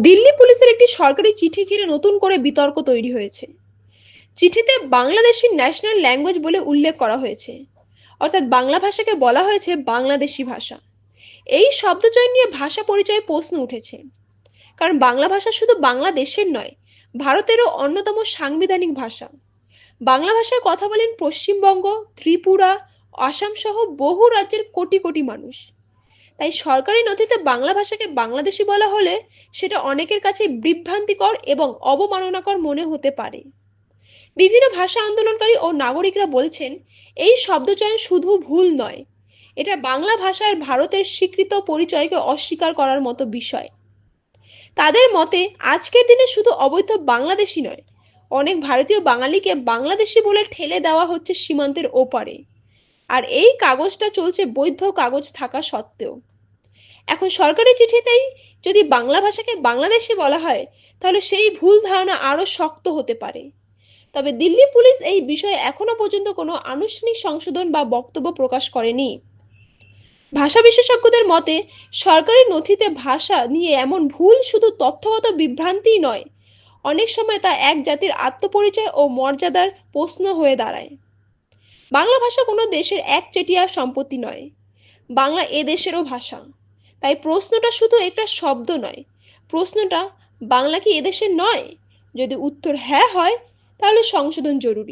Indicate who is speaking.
Speaker 1: দিল্লি পুলিশের একটি সরকারি চিঠি ঘিরে নতুন করে বিতর্ক তৈরি হয়েছে। চিঠিতে বাংলাদেশি ন্যাশনাল ল্যাঙ্গুয়েজ বলে উল্লেখ করা হয়েছে। অর্থাৎ বাংলা ভাষাকে বলা হয়েছে বাংলাদেশি ভাষা। এই শব্দচয়ন নিয়ে ভাষা পরিচয়ে প্রশ্ন উঠেছে। কারণ বাংলা ভাষা শুধু বাংলাদেশের নয়, ভারতেরও অন্যতম সাংবিধানিক ভাষা। বাংলা ভাষায় কথা বলেন পশ্চিমবঙ্গ, ত্রিপুরা আসাম সহ বহু রাজ্যের কোটি কোটি মানুষ। তাই সরকারি নথিতে বাংলা ভাষাকে বাংলাদেশি বলা হলে সেটা অনেকের কাছে বিভ্রান্তিকর এবং অবমাননাকর মনে হতে পারে। বিভিন্ন ভাষা আন্দোলনকারী ও নাগরিকরা বলছেন, এই শব্দচয়ন শুধু ভুল নয়, এটা বাংলা ভাষার ভারতের স্বীকৃত পরিচয়কে অস্বীকার করার মতো বিষয়। তাদের মতে, আজকের দিনে শুধু অবৈধ বাংলাদেশি নয়, অনেক ভারতীয় বাঙালিকে বাংলাদেশি বলে ঠেলে দেওয়া হচ্ছে সীমান্তের ওপারে। আর এই কাগজটা চলছে বৈধ কাগজ থাকা সত্ত্বেও। এখন সরকারি চিঠিতেই যদি বাংলা ভাষাকে বাংলাদেশে বলা হয়, তাহলে সেই ভুল ধারণা আরও শক্ত হতে পারে। তবে দিল্লি পুলিশ এই বিষয়ে এখনও পর্যন্ত কোনো আনুষ্ঠানিক সংশোধন বা বক্তব্য প্রকাশ করেনি। ভাষা বিশেষজ্ঞদের মতে, সরকারি নথিতে ভাষা নিয়ে এমন ভুল শুধু তথ্যগত বিভ্রান্তিই নয়, অনেক সময় তা এক জাতির আত্মপরিচয় ও মর্যাদার প্রশ্ন হয়ে দাঁড়ায়। বাংলা ভাষা কোনো দেশের একচেটিয়া সম্পত্তি নয়, বাংলা এ দেশেরও ভাষা। তাই প্রশ্নটা শুধু একটা শব্দ নয়। প্রশ্নটা বাংলা কি এদেশের নয়? যদি উত্তর হ্যাঁ হয়, তাহলে সংশোধন জরুরি।